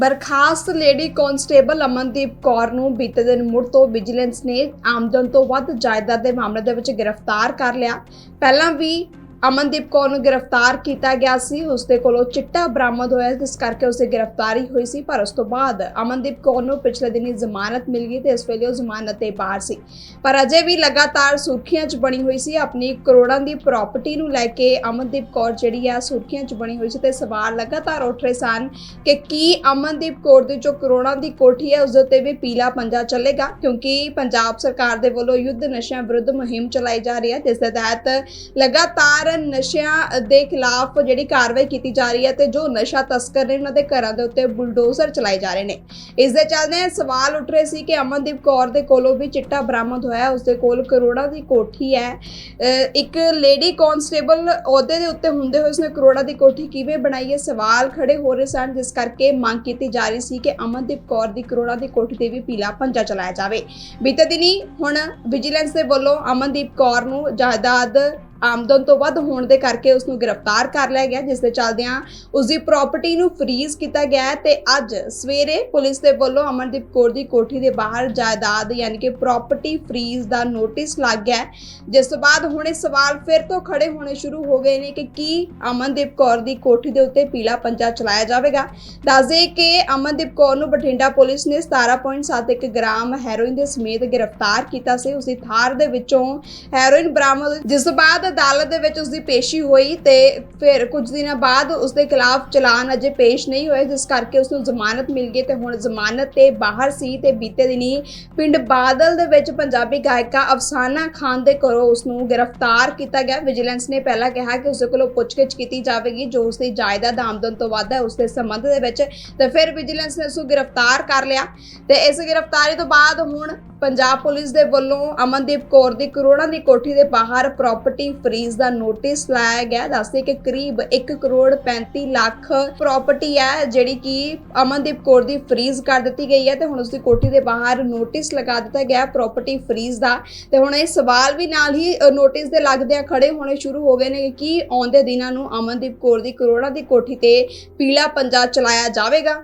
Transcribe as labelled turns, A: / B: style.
A: ਬਰਖਾਸਤ lady constable Amandeep Kaur ਨੂੰ ਬੀਤੇ ਦਿਨ ਮੁੜ ਤੋਂ ਵਿਜੀਲੈਂਸ ਨੇ ਆਮਦਨ ਤੋਂ ਵੱਧ ਜਾਇਦਾਦ ਦੇ ਮਾਮਲੇ ਦੇ ਵਿੱਚ ਗ੍ਰਿਫਤਾਰ ਕਰ ਲਿਆ। ਪਹਿਲਾਂ ਵੀ ਅਮਨਦੀਪ ਕੌਰ ਨੂੰ ਗ੍ਰਿਫਤਾਰ ਕੀਤਾ ਗਿਆ ਸੀ। ਉਸ ਦੇ ਕੋਲੋਂ ਚਿੱਟਾ ਬਰਾਮਦ ਹੋਇਆ ਜਿਸ ਕਰਕੇ ਉਸ ਦੀ ਗ੍ਰਿਫਤਾਰੀ ਹੋਈ ਸੀ, ਪਰ ਉਸ ਤੋਂ ਬਾਅਦ ਅਮਨਦੀਪ ਕੌਰ ਨੂੰ ਪਿਛਲੇ ਦਿਨੀ ਜ਼ਮਾਨਤ ਮਿਲ ਗਈ ਤੇ ਇਸ ਵੇਲੇ ਉਹ ਜ਼ਮਾਨਤ ਤੇ ਬਾਹਰ ਸੀ। ਪਰ ਅਜੇ ਵੀ ਲਗਾਤਾਰ ਸੁਰਖੀਆਂ 'ਚ ਬਣੀ ਹੋਈ ਸੀ। ਆਪਣੀ ਕਰੋੜਾਂ ਦੀ ਪ੍ਰਾਪਰਟੀ ਨੂੰ ਲੈ ਕੇ ਅਮਨਦੀਪ ਕੌਰ ਜਿਹੜੀ ਆ, ਸੁਰਖੀਆਂ 'ਚ ਬਣੀ ਹੋਈ ਸੀ ਤੇ ਸਵਾਲ ਲਗਾਤਾਰ ਉੱਠ ਰਹੇ ਸਨ ਕਿ ਕੀ ਅਮਨਦੀਪ ਕੌਰ ਦੀ ਜੋ ਕਰੋੜਾਂ ਦੀ ਕੋਠੀ ਹੈ, ਉਸ ਦੇ ਉੱਤੇ ਵੀ ਪੀਲਾ ਪੰਜਾ ਚੱਲੇਗਾ? ਕਿਉਂਕਿ ਪੰਜਾਬ ਸਰਕਾਰ ਦੇ ਵੱਲੋਂ ਯੁੱਧ ਨਸ਼ਿਆਂ ਵਿਰੁੱਧ ਮੁਹਿੰਮ ਚਲਾਈ ਜਾ ਰਹੀ ਹੈ, ਜਿਸ ਦੇ ਤਹਿਤ ਲਗਾਤਾਰ ਨਸ਼ਿਆਂ ਦੇ ਖਿਲਾਫ ਜਿਹੜੀ ਕਾਰਵਾਈ ਕੀਤੀ ਜਾ ਰਹੀ ਹੈ ਤੇ ਜੋ ਨਸ਼ਾ ਤਸਕਰ ਨੇ ਉਹਨਾਂ ਦੇ ਘਰਾਂ ਦੇ ਉੱਤੇ ਬੁਲਡੋਜ਼ਰ ਚਲਾਏ ਜਾ ਰਹੇ ਨੇ। ਇਸ ਦੇ ਚੱਲਦੇ ਸਵਾਲ ਉੱਠ ਰਹੇ ਸੀ ਕਿ ਅਮਨਦੀਪ ਕੌਰ ਦੇ ਕੋਲੋਂ ਵੀ ਚਿੱਟਾ ਬਰਾਮਦ ਹੋਇਆ ਉਸ ਦੇ ਕੋਲ ਕਰੋੜਾਂ ਦੀ ਕੋਠੀ ਹੈ। ਇੱਕ ਲੇਡੀ ਕਾਂਸਟੇਬਲ ਅਹੁਦੇ ਦੇ ਉੱਤੇ ਹੁੰਦੇ ਹੋਏ ਉਸਨੇ ਕਰੋੜਾਂ ਦੀ ਕੋਠੀ ਕਿਵੇਂ ਬਣਾਈ ਹੈ? ਸਵਾਲ ਖੜੇ ਹੋ ਰਹੇ ਸਨ, ਜਿਸ ਕਰਕੇ ਮੰਗ ਕੀਤੀ ਜਾ ਰਹੀ ਸੀ ਕਿ ਅਮਨਦੀਪ ਕੌਰ ਦੀ ਕਰੋੜਾਂ ਦੀ ਕੋਠੀ ਤੇ ਵੀ ਪੀਲਾ ਪੰਜਾ ਚਲਾਇਆ ਜਾਵੇ। ਬੀਤੇ ਦਿਨੀ ਹੁਣ ਵਿਜੀਲੈਂਸ ਦੇ ਵੱਲੋਂ ਅਮਨਦੀਪ ਕੌਰ ਨੂੰ ਜਾਇਦਾਦ ਆਮਦਨ ਤੋਂ ਵੱਧ ਹੋਣ ਦੇ ਕਰਕੇ ਉਸ ਨੂੰ ਗ੍ਰਿਫਤਾਰ ਕਰ ਲਿਆ ਗਿਆ, ਜਿਸ ਦੇ ਚੱਲਦਿਆਂ ਉਸ ਦੀ ਪ੍ਰਾਪਰਟੀ ਨੂੰ ਫਰੀਜ਼ ਕੀਤਾ ਗਿਆ ਤੇ ਅੱਜ ਸਵੇਰੇ ਪੁਲਿਸ ਦੇ ਵੱਲੋਂ ਅਮਨਦੀਪ ਕੌਰ ਦੀ ਕੋਠੀ ਦੇ ਬਾਹਰ ਜਾਇਦਾਦ ਯਾਨੀ ਕਿ ਪ੍ਰਾਪਰਟੀ ਫਰੀਜ਼ ਦਾ ਨੋਟਿਸ ਲੱਗ ਗਿਆ ਜਿਸ ਤੋਂ ਬਾਅਦ ਹੁਣ ਇਹ ਸਵਾਲ ਫਿਰ ਤੋਂ ਖੜੇ ਹੋਣੇ ਸ਼ੁਰੂ ਹੋ ਗਏ ਨੇ ਕਿ ਕੀ ਅਮਨਦੀਪ ਕੌਰ ਦੀ ਕੋਠੀ ਦੇ ਉੱਤੇ ਪੀਲਾ ਪੰਜਾ ਚਲਾਇਆ ਜਾਵੇਗਾ। ਦੱਸਦੇ ਕਿ ਅਮਨਦੀਪ ਕੌਰ ਨੂੰ ਬਠਿੰਡਾ ਪੁਲਿਸ ਨੇ 17.71 ਗ੍ਰਾਮ ਹੈਰੋਇਨ ਦੇ ਸਮੇਤ ਗ੍ਰਿਫਤਾਰ ਕੀਤਾ ਸੀ। ਉਸ ਦੀ ਥਾਰ ਦੇ ਵਿੱਚੋਂ ਹੈਰੋਇਨ ਬਰਾਮਦ ਜਿਸ ਤੋਂ ਬਾਅਦ ਅਦਾਲਤ ਦੇ ਵਿੱਚ ਉਸ ਦੀ ਪੇਸ਼ੀ ਹੋਈ ਤੇ ਫਿਰ ਕੁਝ ਦਿਨਾਂ ਬਾਅਦ ਉਸ ਦੇ ਖਿਲਾਫ ਚਲਾਨ ਅਜੇ ਪੇਸ਼ ਨਹੀਂ ਹੋਇਆ ਜਿਸ ਕਰਕੇ ਉਸ ਨੂੰ ਜ਼ਮਾਨਤ ਮਿਲ ਗਈ ਤੇ ਹੁਣ ਜ਼ਮਾਨਤ ਤੇ ਬਾਹਰ ਸੀ ਤੇ ਬੀਤੇ ਦਿਨੀ ਪਿੰਡ ਬਾਦਲ ਦੇ ਵਿੱਚ ਪੰਜਾਬੀ ਗਾਇਕਾ ਅਫਸਾਨਾ ਖਾਨ ਦੇ ਘਰੋਂ ਉਸ ਨੂੰ ਗ੍ਰਿਫਤਾਰ ਕੀਤਾ ਗਿਆ। ਵਿਜੀਲੈਂਸ ਨੇ ਪਹਿਲਾਂ ਕਿਹਾ ਕਿ ਉਸ ਦੇ ਕੋਲੋਂ ਪੁੱਛਗਿੱਛ ਕੀਤੀ ਜਾਵੇਗੀ, ਜੋ ਉਸ ਦੀ ਜਾਇਦਾਦ ਆਮਦਨ ਤੋਂ ਵੱਧ ਹੈ ਉਸ ਦੇ ਸੰਬੰਧ ਦੇ ਵਿੱਚ ਤੇ ਫਿਰ ਵਿਜੀਲੈਂਸ ਨੇ ਉਸ ਨੂੰ ਗ੍ਰਿਫਤਾਰ ਕਰ ਲਿਆ ਤੇ ਇਸ ਗ੍ਰਿਫਤਾਰੀ ਤੋਂ ਬਾਅਦ ਹੁਣ ਪੰਜਾਬ ਪੁਲਿਸ ਦੇ ਵੱਲੋਂ ਅਮਨਦੀਪ ਕੌਰ ਦੀ ਕਰੋੜਾਂ ਦੀ ਕੋਠੀ ਦੇ ਬਾਹਰ ਪ੍ਰਾਪਰਟੀ ਫਰੀਜ਼ ਦਾ ਨੋਟਿਸ ਲਾਇਆ ਗਿਆ, ਦੱਸਦੇ ਕਿ ਕਰੀਬ 1 ਕਰੋੜ 35 ਲੱਖ ਪ੍ਰਾਪਰਟੀ ਹੈ, ਜਿਹੜੀ ਕਿ ਅਮਨਦੀਪ ਕੌਰ ਦੀ ਫਰੀਜ਼ ਕਰ ਦਿੱਤੀ ਗਈ ਹੈ ਤੇ ਹੁਣ ਉਸ ਦੀ ਕੋਠੀ ਦੇ ਬਾਹਰ ਨੋਟਿਸ ਲਗਾ ਦਿੱਤਾ ਗਿਆ ਪ੍ਰਾਪਰਟੀ ਫਰੀਜ਼ ਦਾ। ਤੇ ਹੁਣ ਇਹ ਸਵਾਲ ਵੀ ਨਾਲ ਹੀ ਨੋਟਿਸ ਦੇ ਲੱਗਦਿਆਂ ਖੜੇ ਹੋਣੇ ਸ਼ੁਰੂ ਹੋ ਗਏ ਨੇ ਕਿ ਆਉਂਦੇ ਦਿਨਾਂ ਨੂੰ ਅਮਨਦੀਪ ਕੌਰ ਦੀ ਕਰੋੜਾਂ ਦੀ ਕੋਠੀ ਤੇ ਪੀਲਾ ਪੰਜਾ ਚਲਾਇਆ ਜਾਵੇਗਾ।